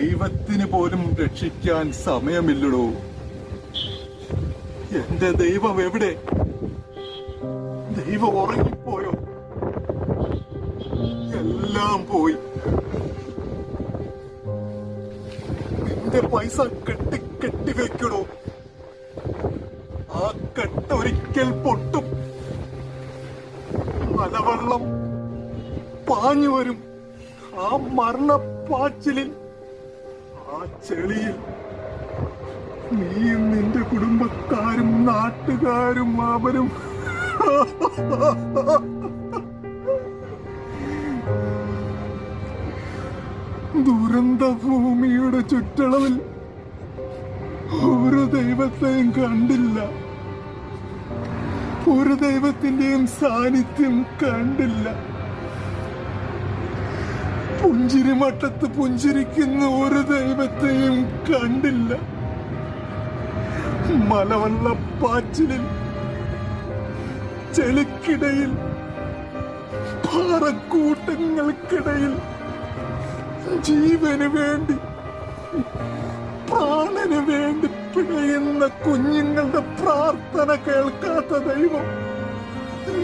ദൈവത്തിന് പോലും രക്ഷിക്കാൻ സമയമില്ലടോ. എന്റെ ദൈവം എവിടെ? ദൈവം ഉറങ്ങിപ്പോയോ? എല്ലാം പോയി. നിന്റെ പൈസ കെട്ടി കെട്ടി വെക്കണോ ആ കെട്ട ഒരിക്കൽ പൊട്ടും. മലവെള്ളം പാഞ്ഞു വരും. ആ മരണപ്പാച്ചിലിൽ ആ ചെളിയിൽ നീയും നിന്റെ കുടുംബക്കാരും നാട്ടുകാരും അവരും ദുരന്ത ഭൂമിയുടെ ചുറ്റളവിൽ ഒരു ദൈവത്തെയും കണ്ടില്ല. ഒരു ദൈവത്തിന്റെയും സാന്നിധ്യം കണ്ടില്ല. പുഞ്ചിരിമട്ടത്ത് പുഞ്ചിരിക്കുന്ന ഒരു ദൈവത്തെയും കണ്ടില്ല. മലവെള്ളപ്പാച്ചിലിൽ ചെളിക്കിടയിൽ പാറക്കൂട്ടങ്ങൾക്കിടയിൽ ജീവന് വേണ്ടി പ്രാണന് വേണ്ടി പിഴയുന്ന കുഞ്ഞുങ്ങളുടെ പ്രാർത്ഥന കേൾക്കാത്ത ദൈവം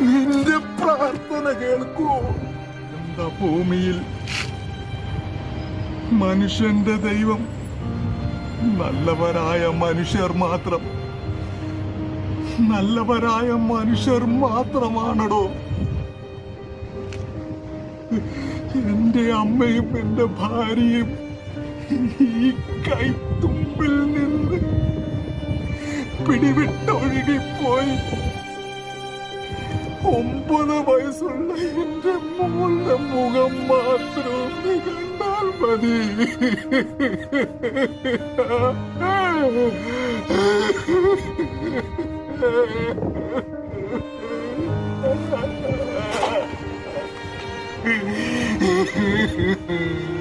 നിന്റെ പ്രാർത്ഥന കേൾക്കുമോ എന്താ ഭൂമിയിൽ മനുഷ്യന്റെ ദൈവം. നല്ലവരായ മനുഷ്യർ മാത്രം. നല്ലവരായ മനുഷ്യർ മാത്രമാണടോ. എന്റെ അമ്മയും എന്റെ ഭാര്യയും ഈ കൈത്തുമ്പിൽ നിന്ന് പിടിവിട്ടൊഴുകിപ്പോയി. ഒമ്പത് വയസ്സുള്ള എന്റെ മോളുടെ മുഖം മാത്രം maninho.